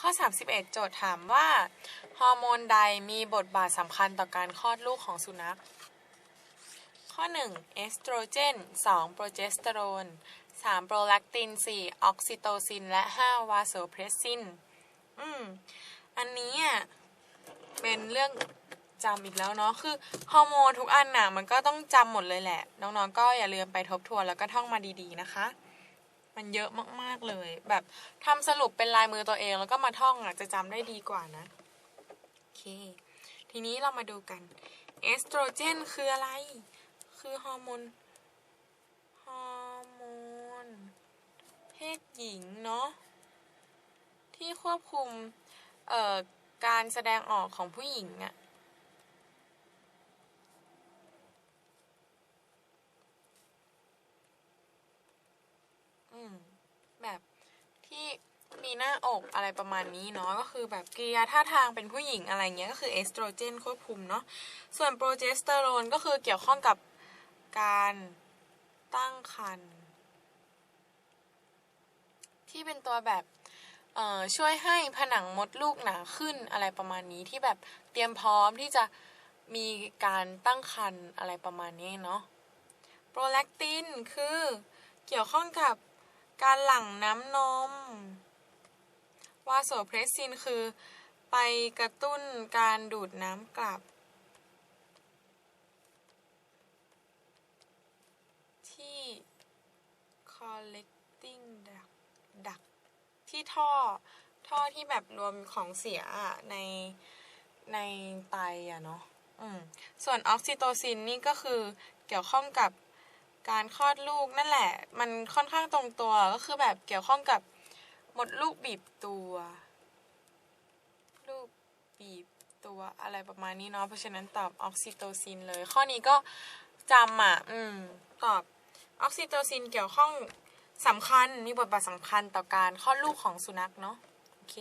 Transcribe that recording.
ข้อ 31 โจทย์ถามว่า ฮอร์โมนใดมีบทบาทสำคัญต่อการคลอดลูกของสุนัข ข้อ 1 เอสโตรเจน 2 โปรเจสเตอโรน 3 โปรแลคติน 4 ออกซิโตซิน และ 5 วาโซเพรสซิน อืม อันนี้อะเป็นเรื่องจำอีกแล้วเนาะ คือฮอร์โมนทุกอันน่ะมันก็ต้องจำหมดเลยแหละ น้องๆ ก็อย่าลืมไปทบทวนแล้วก็ท่องมาดีๆนะคะ มันเยอะมากๆเลย แบบทำสรุปเป็นลายมือตัวเอง แล้วก็มาท่องอะจะจำได้ดีกว่านะโอเค ทีนี้เรามาดูกันเอสโตรเจนคืออะไร คือฮอร์โมนฮอร์โมนเพศหญิงเนาะที่ควบคุมเอ่อการแสดงออกของผู้หญิงอะ อืม แบบที่มีห น้าอกอะไรประมาณนี้เนาะก็คือแบบกริยาท่าทางเป็นผู้หญิงอะไรเงี้ยก็คือเอสโตรเจนควบคุมเนาะส่วนโปรเจสเตอโรนก็คือเกี่ยวข้องกับการตั้งครรภ์ที่เป็นตัวแบบช่วยให้ผนังมดลูกหนาขึ้นอะไรประมาณนี้ที่แบบเตรียมพร้อมที่จะมีการตั้งครรภ์อะไรประมาณนี้เนาะโปรแลคตินคือเกี่ยวข้องกับการหลั่งน้ำนม วาโซเพรสซินคือ ไปกระตุ้นการดูดน้ำกลับ ที่ collecting duct duct ที่ท่อท่อที่แบบรวมของเสียในในไตอะเนาะส่วนออกซิโตซินนี่ก็คือเกี่ยวข้องกับการคลอดลูกนั่นแหละ มันค่อนข้างตรงตัวก็คือแบบเกี่ยวข้องกับ มดลูกบีบตัว ลูกบีบตัวอะไรประมาณนี้เนาะเพราะฉะนั้นตอบออกซิโตซินเลย ข้อนี้ก็จำอะอืมตอบออกซิโตซินเกี่ยวข้องสำคัญมีบทบาทสำคัญต่อการคลอดลูกของสุนัขเนาะโอเค